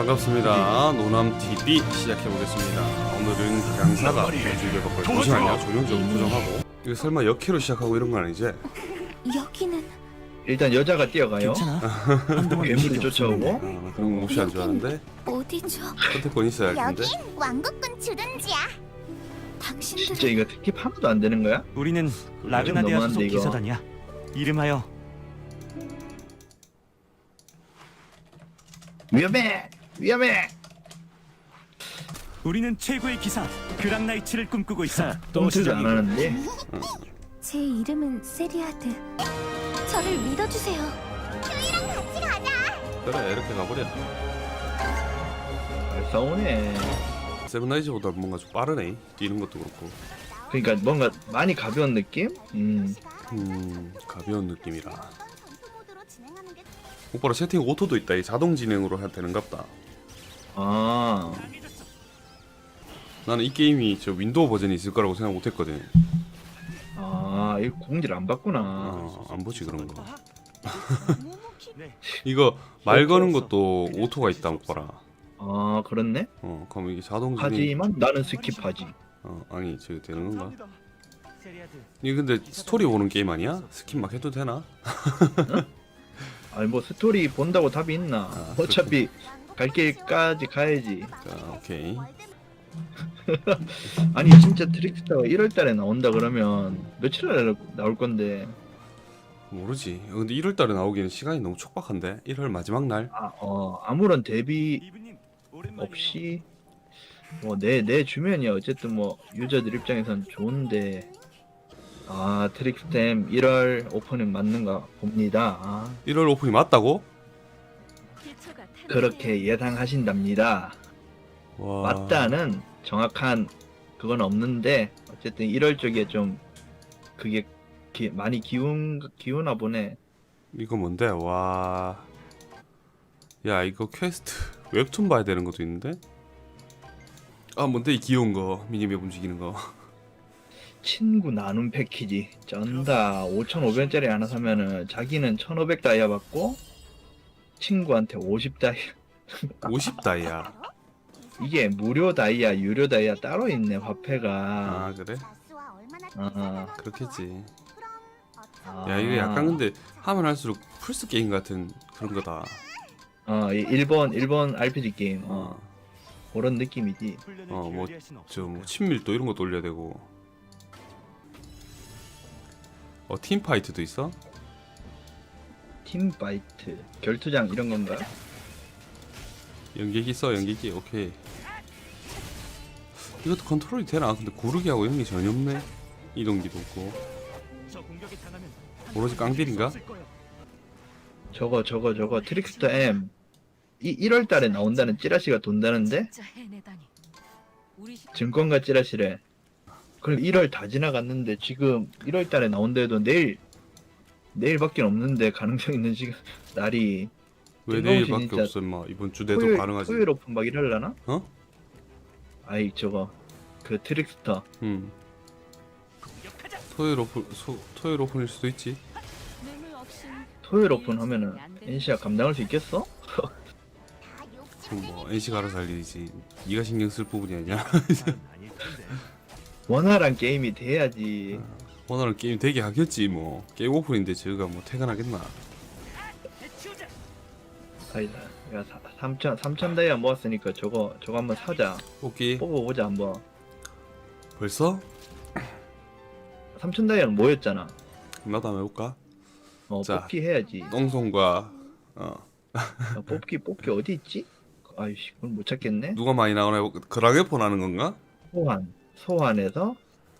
반갑습니다. 노남 TV 시작해 보겠습니다. 오늘은 강사가 주입에 바꿔 잠시만요. 조명 좀 조정하고. 이거 설마 역회로 시작하고 이런 거 아니지? 여기는 일단 여자가 뛰어가요. 괜찮아. 한동안 괴물이 일이 쫓아오고. 아, 나 그런 거 무시한 줄 알았는데 어디죠? 선택권 있어야 할 텐데. 여긴 왕국군 주둔지야. 당신들은 진짜 이거 스킵 하나도 안 되는 거야? 우리는 너무한데, 소속 이거. 기사단이야. 이름하여 위험해! 위험해! 우리는 최고의 기사 그랑나이츠를 꿈꾸고 있어. 똥투도 안 하는데? 제 이름은 세리아드. 저를 믿어주세요. 같이 가자. 그래 이렇게 가버려. 잘 싸우네. 세븐나이즈보다 뭔가 좀 빠르네. 뛰는 것도 그렇고. 그러니까 뭔가 많이 가벼운 느낌? 음. 음 가벼운 느낌이라. 오빠라 채팅 오토도 있다. 이 자동 진행으로 해야 되는갑다. 아. 나는 이 게임이 저 윈도우 버전이 있을 거라고 생각 못했거든. 아, 이거 공지를 안 봤구나. 어, 안 보지 그런 거. 네. 이거 말 거는 것도 오토가 있다 오빠라. 아, 그렇네? 어 그럼 이게 자동 진행. 하지만 나는 스킵하지. 어 아니 저기 되는 건가? 이게 근데 스토리 보는 게임 아니야? 스킵 막 해도 되나? 아니, 뭐 스토리 본다고 답이 있나? 아, 어차피 갈 길까지 가야지. 자 오케이. 아니, 진짜 트릭스타가 1월 달에 나온다 그러면 며칠 날에 나올 건데. 모르지. 근데 1월 달에 나오기는 시간이 너무 촉박한데 1월 마지막 날. 아, 어, 아무런 대비. 없이 뭐 내 내 주변이 어쨌든 뭐 유저들 입장에선 좋은데 아 트릭스템 1월 오프닝 맞는가 봅니다. 아, 1월 오픈이 맞다고? 그렇게 예상하신답니다. 와. 맞다는 정확한 그건 없는데 어쨌든 1월 쪽에 좀 그게 기- 많이 기운 기우나 보네. 이거 뭔데? 와. 야 이거 퀘스트 웹툰 봐야 되는 것도 있는데? 아 뭔데 이 귀여운 거 미니맵 움직이는 거. 친구 나눔 패키지 쩐다 5,500원짜리 하나 사면은 자기는 1,500 다이아 받고 친구한테 50 다이아 50다이야. 이게 무료 다이아 유료 다이아 따로 있네 아 화폐가 그래? 자수와 얼마나 아, 그렇겠지. 아. 야 이거 약간 근데 하면 할수록 플스 게임 같은 그런 거다. 어 이- 일본 일본 RPG 게임 어 어. 그런 느낌이지 훈련을 어, 뭐, 저 뭐. 친밀도 이런 것도 올려야 되고. 어 팀파이트도 있어? 팀파이트 결투장 이런 건가 연계기 써 연계기 오케이. 이것도 컨트롤이 되나? 근데 고르기 하고 이런 게 전혀 없네. 이동기도 없고. 오로지 깡딜인가? 저거 저거 저거 트릭스터 M 이 1월 달에 나온다는 찌라시가 돈다는데 진짜 해내다니. 우리 시- 증권가 찌라시래 그럼 1월 다 지나갔는데 지금 1월 달에 나온다 해도 내일 내일밖에 없는데 가능성 있는 시간 날이 왜 뜬금없이 내일밖에 진짜 없어 임마 이번 주 내도 토요일, 가능하지 토요일 오픈 막 이럴라나? 어? 아이 저거 그 트릭스터 음 토요일 오픈 소, 토요일 오픈일 수도 있지 토요일 오픈 하면은 NC가 감당할 수 있겠어? 다 그럼. 뭐 NC가 알아서 할 일이지 네가 신경 쓸 부분이 아니야. 원활한 게임이 돼야지 오늘은 게임 되게 하겠지 뭐 게임 오픈인데 저가 뭐 퇴근하겠나. 아니다 야 3천 3천 다이아 모았으니까 저거 저거 한번 사자 뽑기 뽑아보자 한번 벌써? 3천 다이아는 뭐였잖아 나도 한번 해볼까? 어 자. 뽑기 해야지 똥손과 어 야, 뽑기 뽑기 어디 있지? 아이씨 그걸 못 찾겠네 누가 많이 나오나 해볼까? 그랑에폰 하는 건가? 소환 소환해서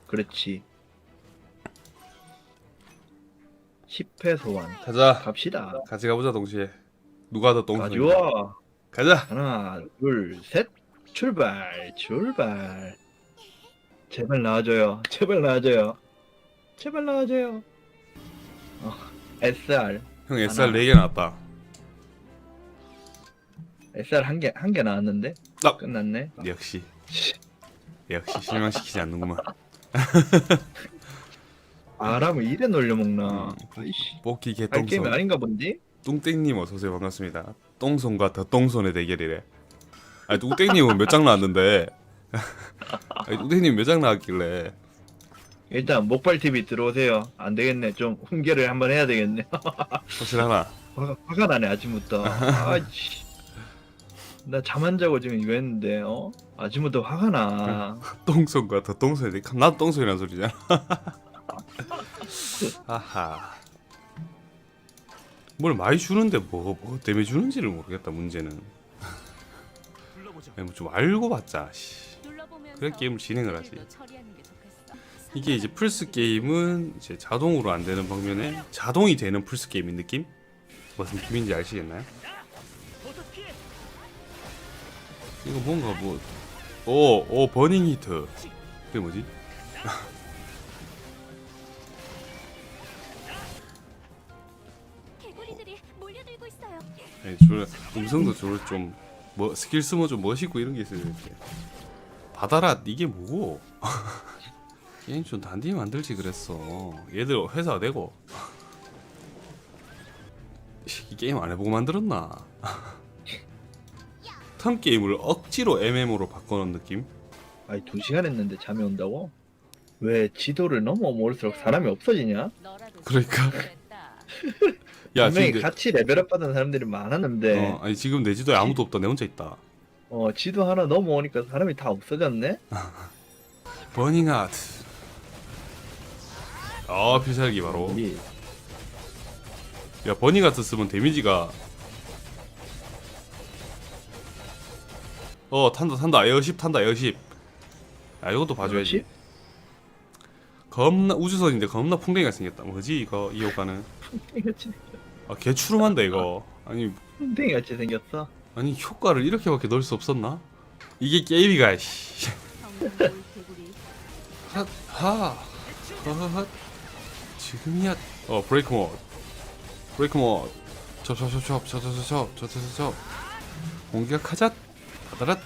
그렇지 10회 소환. 가자. 갑시다. 같이 가보자 동시에. 누가 더 똥손 가져와 가자. 하나 둘 셋. 출발 출발. 제발 나와줘요. 제발 나와줘요. 제발 나와줘요. 어, SR 형 SR 하나. 4개 나왔다. SR 한 개 한 개 나왔는데? 아. 끝났네. 역시. 역시 실망시키지 않는구만 아람을 이래 놀려먹나 음. 아이씨 뽑기 할 게임이 개똥손 아닌가 본데 뚱땡님 어서오세요 반갑습니다 똥손과 더 똥손의 대결이래 아니 뚱땡님은 몇 장 나왔는데 아니 뚱땡님 몇 장 나왔길래 일단 목발 TV 들어오세요. 안 되겠네. 좀 훈계를 한번 해야 되겠네. 확실하나 화가, 화가 나네 아침부터. 아씨. 나 잠 안 자고 지금 이거 했는데 어? 아침부터 화가 나. 똥손 같아 똥손이 나도 똥손이란 소리잖아 아하 뭘 많이 주는데 뭐, 뭐 때문에 주는지를 모르겠다 문제는. 아니 뭐좀 알고 봤자 씨. 그래 게임을 진행을 하지. 이게 이제 플스 게임은 이제 자동으로 안 되는 방면에 자동이 되는 플스 게임인 느낌? 무슨 느낌인지 아시겠나요? 이거 뭔가 뭐 오, 오 버닝 히트 그게 뭐지? 아니 저 음성도 저를 좀뭐 스킬 쓰면 좀 멋있고 이런 게 있어요 이렇게 받아라 이게 뭐고 게임 좀 단디 만들지 그랬어 얘들 회사 되고 이 게임 안 해보고 만들었나 턴 게임을 억지로 MMO로 바꿔놓은 느낌? 아니 두 시간 했는데 잠이 온다고? 왜 지도를 넘어올수록 사람이 없어지냐? 그러니까. 야 분명히 지금 내, 같이 레벨업 받은 사람들이 많았는데 어, 아니 지금 내 지도에 아무도 없다. 내 혼자 있다. 어 지도 하나 넘어오니까 사람이 다 없어졌네? 버닝 아트 아 필살기 바로. 이야 버닝 아트 쓰면 데미지가 어 탄다 탄다. 에어십 탄다 에어십. 아 이것도 봐줘야지. 에어십? 겁나 우주선인데 겁나 풍뎅이가 생겼다. 뭐지 이거 이 효과는? 같이 아 개추름한다 이거. 아니 땡이 같이 생겼어. 아니 효과를 이렇게밖에 넣을 수 없었나? 이게 게임이가 씨. 핫하. 허허허 지금이야. 어 브레이크 모드 브레이크 모드 첩첩첩첩 첩첩첩 공격하자. 다다랏